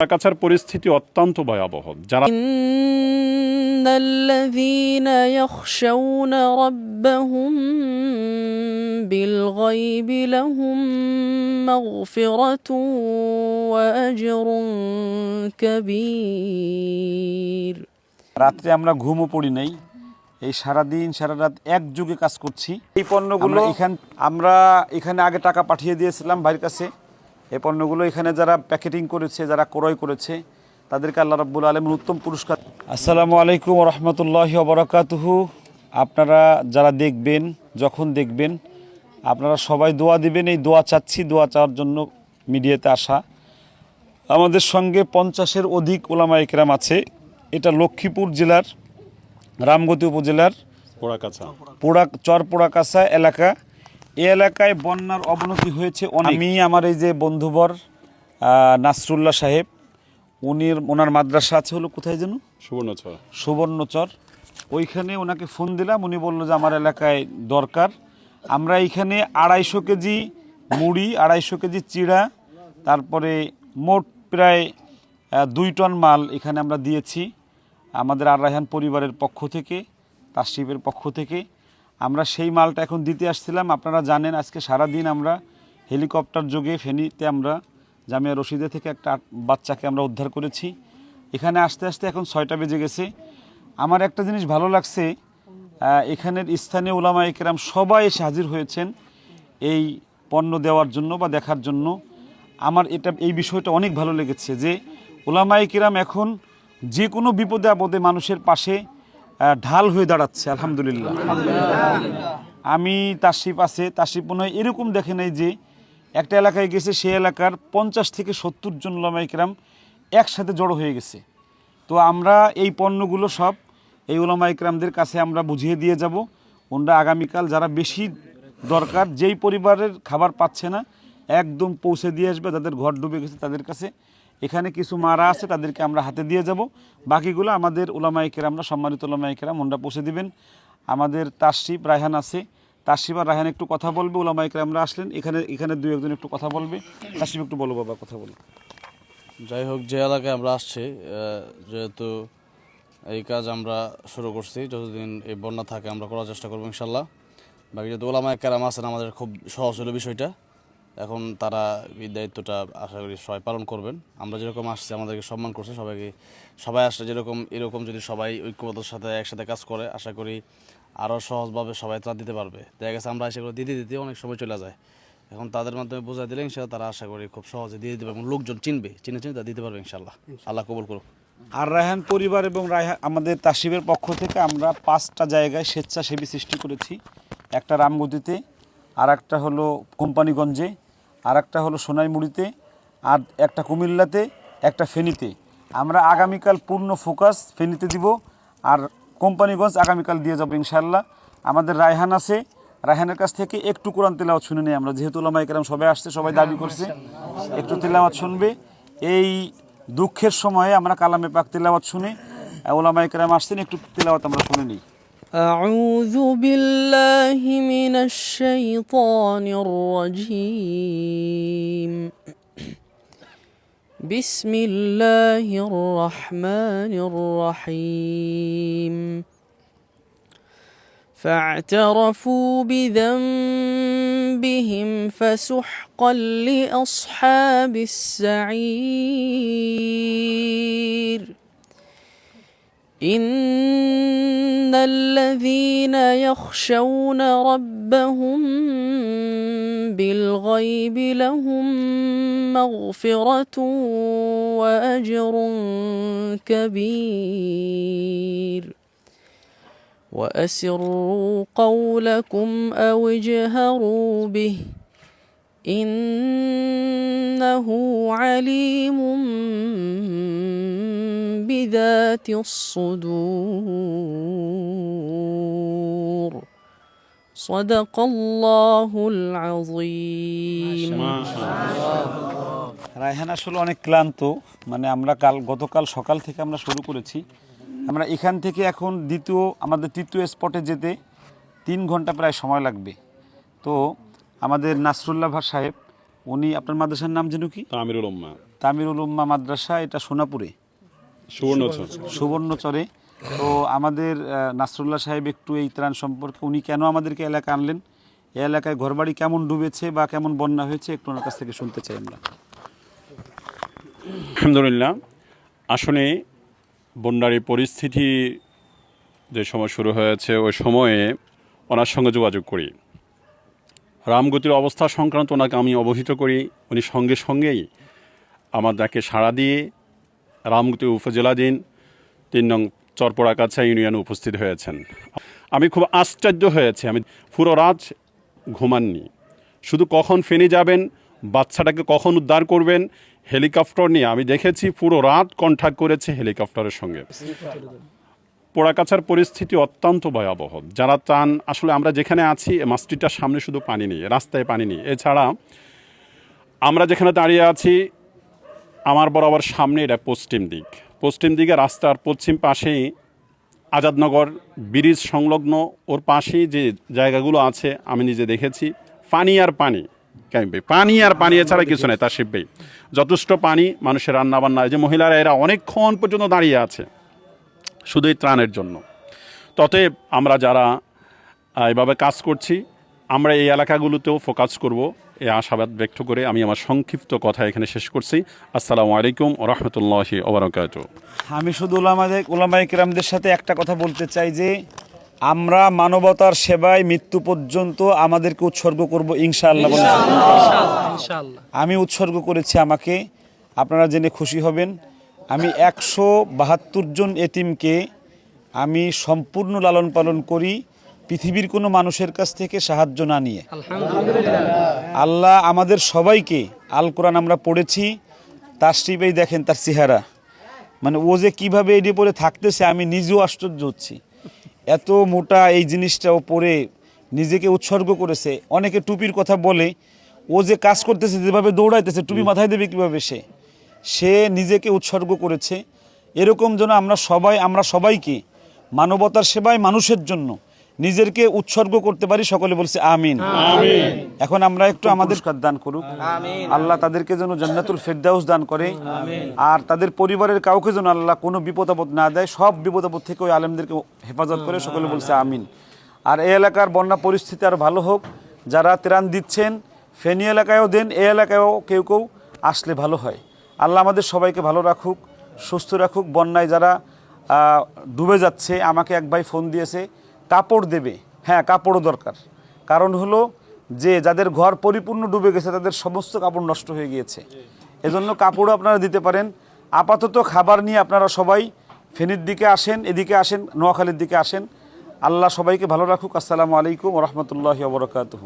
কাছার পরিস্থিতি অত্যন্ত ভয়াবহ যারা إن الذين يخشون ربهم بالغيب لهم مغفرة وأجر كبير রাত্রে আমরা ঘুমও পড়ি নাই এই সারাদিন সারা রাত একযোগে কাজ করছি এই পণ্যগুলো এখান আমরা এখানে আগে টাকা পাঠিয়ে দিয়েছিলাম বাড়ির কাছে এই পণ্যগুলো এখানে যারা প্যাকেটিং করেছে যারা ক্রয় করেছে তাদেরকে আল্লাহ রাব্বুল আলমের উত্তম পুরস্কার। আসসালামু আলাইকুম রহমতুল্লাহ বরকাতুহু। আপনারা যারা দেখবেন যখন দেখবেন আপনারা সবাই দোয়া দিবেন এই দোয়া চাচ্ছি দোয়া চাওয়ার জন্য মিডিয়াতে আসা। আমাদের সঙ্গে পঞ্চাশের অধিক ওলামা একরাম আছে। এটা লক্ষ্মীপুর জেলার রামগতি উপজেলার পোড়াকাছা। পোড়া চর পোড়াকাছা এলাকা। এই এলাকায় বন্যার অবনতি হয়েছে আমি আমার এই যে বন্ধুবর নাসরুল্লাহ সাহেব উনি ওনার মাদ্রাসা আছে হলো কোথায় যেন? সুবর্ণচর। সুবর্ণচর। ওইখানে ওনাকে ফোন দিলাম উনি বলল যে আমার এলাকায় দরকার। আমরা এইখানে আড়াইশো কেজি মুড়ি আড়াইশো কেজি চিড়া তারপরে মোট প্রায় দুই টন মাল এখানে আমরা দিয়েছি। আমাদের আর রায়হান পরিবারের পক্ষ থেকে তাশরিফের পক্ষ থেকে। আমরা সেই মালটা এখন দিতে আসছিলাম। আপনারা জানেন, আজকে সারা দিন আমরা হেলিকপ্টার যোগে ফেনীতে আমরা জামিয়া রশিদে থেকে একটা বাচ্চাকে আমরা উদ্ধার করেছি। এখানে আস্তে আস্তে এখন ছয়টা বেজে গেছে। আমার একটা জিনিস ভালো লাগছে এখানের স্থানীয় ওলামা একরাম সবাই এসে হাজির হয়েছেন এই পণ্য দেওয়ার জন্য বা দেখার জন্য। আমার এটা, এই বিষয়টা অনেক ভালো লেগেছে যে ওলামাই কিরাম এখন যে কোনো বিপদে আপদে মানুষের পাশে ঢাল হয়ে দাঁড়াচ্ছে, আলহামদুলিল্লাহ। আমি তাশিপ আছে তাশিপ মনে হয় এরকম দেখে নাই যে একটা এলাকায় গেছে, সেই এলাকার পঞ্চাশ থেকে সত্তর জন ওলামাই কিরাম একসাথে জড়ো হয়ে গেছে। তো আমরা এই পণ্যগুলো সব এই ওলামা ইকরামদের কাছে আমরা বুঝিয়ে দিয়ে যাব। ওনরা আগামীকাল যারা বেশি দরকার, যেই পরিবারের খাবার পাচ্ছে না, একদম পৌঁছে দিয়ে আসবে, যাদের ঘর ডুবে গেছে তাদের কাছে এখানে কিছু মারা আছে, তাদেরকে আমরা হাতে দিয়ে যাব। বাকিগুলো আমাদের ওলামা ইকরামরা সম্মানিত ওলামা ইকরাম ওনরা পৌঁছে দিবেন। আমাদের তাশরিফ রায়হান আছে। তাশরিফ আর রায়হান একটু কথা বলবে ওলামা ইকরামরা আসলেন। এখানে এখানে দু একজন একটু কথা বলবে। তাশরিফ একটু বলো বাবা, কথা বলো। যাই হোক, যে এলাকায় আমরা আসছি যেহেতু এই কাজ আমরা শুরু করছি, যতদিন এই বন্যা থাকে আমরা করার চেষ্টা করব ইনশাল্লাহ। বাকি যেহেতু ওলামায় ক্যারাম আছেন, আমাদের খুব সহজ হলো বিষয়টা। এখন তারা এই দায়িত্বটা আশা করি সবাই পালন করবেন। আমরা যেরকম আসছি আমাদেরকে সম্মান করছে সবাইকে সবাই আসলে যেরকম এরকম যদি সবাই ঐক্যবদ্ধর সাথে একসাথে কাজ করে আশা করি আরও সহজভাবে সবাই ত্রাণ দিতে পারবে। দেখা গেছে আমরা সেগুলো দিতে দিতে অনেক সময় চলে যায়। এখন তাদের মাধ্যমে বোঝাই দিলে ইনশাল্লাহ তারা আশা করি খুব সহজে দিয়ে দিতে পারবে এবং লোকজন চিনবে চিনে চিনে তা দিতে পারবে ইনশাল্লাহ আল্লাহ কবুল করুক। আর রায়হান পরিবার এবং রায়হান আমাদের তাসিবের পক্ষ থেকে আমরা পাঁচটা জায়গায় স্বেচ্ছাসেবী সৃষ্টি করেছি। একটা রামগতিতে আর একটা হলো কোম্পানিগঞ্জে। আর একটা হলো সোনাইমুড়িতে, আর একটা কুমিল্লাতে, একটা ফেনীতে। আমরা আগামীকাল পূর্ণ ফোকাস ফেনীতে দিব, আর কোম্পানিগঞ্জ আগামীকাল দিয়ে যাব ইনশাল্লাহ আমাদের রায়হান আছে। রায়হানের কাছ থেকে একটু কোরআন তেলাওয়াত শুনে নেই আমরা, যেহেতু ওলামা একরাম সবাই আসছে, সবাই দাবি করছে। একটু তেলাওয়াত শুনবে। এই দুঃখের সময়ে আমরা কালামে পাক তেলাওয়াত শুনে ওলামা একরাম আসছেন, একটু তেলাওয়াত আমরা শুনে নিই। أعوذ بالله من الشيطان الرجيم. بسم الله الرحمن الرحيم. فاعترفوا بذنبهم فسحقا لأصحاب السعير. إن الذين يخشون ربهم بالغيب لهم مغفرة وأجر كبير. وأسروا قولكم أو اجهروا به إنه عليم بذات الصدور صدق الله العظيم রায়হান আসলে অনেক ক্লান্ত মানে আমরা কাল গতকাল সকাল থেকে আমরা শুরু করেছি আমরা এখান থেকে এখন দ্বিতীয় আমাদের তৃতীয় স্পটে যেতে তিন ঘন্টা প্রায় সময় লাগবে তো আমাদের নাসরুল্লাহ ভাই সাহেব উনি আপনার মাদ্রাসার নাম যেন কি তামিরুল উম্মা তামিরুল উম্মা মাদ্রাসা এটা সোনাপুরে সুবর্ণচর। সুবর্ণচরে। তো আমাদের নাসরুল্লাহ সাহেব একটু এই ত্রাণ সম্পর্কে উনি কেন আমাদেরকে এলাকা আনলেন? এই এলাকায় ঘরবাড়ি কেমন ডুবেছে বা কেমন বন্যা হয়েছে একটু ওনার কাছ থেকে শুনতে চাই আমরা। আলহামদুলিল্লাহ আসলে বন্যার এই পরিস্থিতি যে সময় শুরু হয়েছে ওই সময়ে ওনার সঙ্গে যোগাযোগ করি। রামগতির অবস্থা সংক্রান্ত ওনাকে আমি অবহিত করি। উনি সঙ্গে সঙ্গেই আমার আমাদেরকে সাড়া দিয়ে রামগতি উপজেলাধীন তিন নং চরপড়াকাছা ইউনিয়নে উপস্থিত হয়েছেন। আমি খুব আশ্চর্য হয়েছে, আমি পুরো রাত ঘুমাননি। শুধু কখন ফেনে যাবেন, বাচ্চাটাকে কখন উদ্ধার করবেন, হেলিকপ্টার নিয়ে আমি দেখেছি পুরো রাত কন্ট্যাক্ট করেছে হেলিকপ্টারের সঙ্গে। পোড়াকাছার পরিস্থিতি অত্যন্ত ভয়াবহ। যারা চান, আসলে আমরা যেখানে আছি মাস্টিটার সামনে শুধু পানি নেই রাস্তায় পানি নেই। এছাড়া আমরা যেখানে দাঁড়িয়ে আছি আমার বরাবর সামনে এটা পশ্চিম দিক। পশ্চিম দিকে রাস্তার পশ্চিম পাশেই আজাদনগর ব্রিজ সংলগ্ন, ওর পাশেই যে জায়গাগুলো আছে, আমি নিজে দেখেছি। পানি আর পানি ক্যাম্পে পানি আর পানি এছাড়া কিছু নেই, তার শিববেই যথেষ্ট পানি, মানুষের রান্নাবান্না যে মহিলারা এরা অনেকক্ষণ পর্যন্ত দাঁড়িয়ে আছে শুধুই ত্রাণের জন্য। ততএব আমরা যারা এভাবে কাজ করছি, আমরা এই এলাকাগুলোতেও ফোকাস করব। এই আশাবাদ ব্যক্ত করে আমি আমার সংক্ষিপ্ত কথা এখানে শেষ করছি। আসসালামু আলাইকুম ও রহমতুল্লাহি ওবরাকাত আমি শুধু ওলামাদের ওলামাই কিরামদের সাথে একটা কথা বলতে চাই যে আমরা মানবতার সেবায় মৃত্যু পর্যন্ত আমাদেরকে উৎসর্গ করব ইনশাআল্লাহ বলে। আমি উৎসর্গ করেছি আমাকে। আপনারা জেনে খুশি হবেন আমি একশো বাহাত্তর জন এতিমকে আমি সম্পূর্ণ লালন পালন করি। পৃথিবীর কোনো মানুষের কাছ থেকে সাহায্য না নিয়ে। আল্লাহ আমাদের সবাইকে আল কোরআন আমরা পড়েছি তার শিবেই দেখেন তার চেহারা। মানে ও যে কীভাবে এটি পরে থাকতেছে আমি নিজেও আশ্চর্য হচ্ছি। এত মোটা এই জিনিসটা ও পরে নিজেকে উৎসর্গ করেছে। অনেকে টুপির কথা বলে ও যে কাজ করতেছে যেভাবে দৌড়াইতেছে টুপি মাথায় দেবে কীভাবে সে? সে নিজেকে উৎসর্গ করেছে। এরকম যেন আমরা সবাই আমরা সবাইকে মানবতার সেবায় মানুষের জন্য নিজেরকে উৎসর্গ করতে পারি সকলে বলছে আমিন। এখন আমরা একটু আমাদের দান করুক। আল্লাহ তাদেরকে যেন জান্নাতুল ফেরদাউস দান করে। আর তাদের পরিবারের কাউকে যেন আল্লাহ কোনো বিপদ আপদ না দেয় সব বিপদ আপদ থেকে ওই আলেমদেরকে হেফাজত করে সকলে বলছে আমিন। আর এই এলাকার বন্যা পরিস্থিতি আর ভালো হোক যারা ত্রাণ দিচ্ছেন ফেনী এলাকায়ও দেন এ এলাকায়ও কেউ কেউ আসলে ভালো হয়। আল্লাহ আমাদের সবাইকে ভালো রাখুক সুস্থ রাখুক। বন্যায় যারা ডুবে যাচ্ছে আমাকে এক ভাই ফোন দিয়েছে কাপড় দেবে। হ্যাঁ কাপড়ও দরকার। কারণ হলো যে, যাদের ঘর পরিপূর্ণ ডুবে গেছে, তাদের সমস্ত কাপড় নষ্ট হয়ে গিয়েছে। এজন্য কাপড়ও আপনারা দিতে পারেন। আপাতত খাবার নিয়ে আপনারা সবাই ফেনীর দিকে আসেন, এদিকে আসেন, নোয়াখালীর দিকে আসেন। আল্লাহ সবাইকে ভালো রাখুক। আসসালামু আলাইকুম রহমতুল্লাহ বরকাতহ।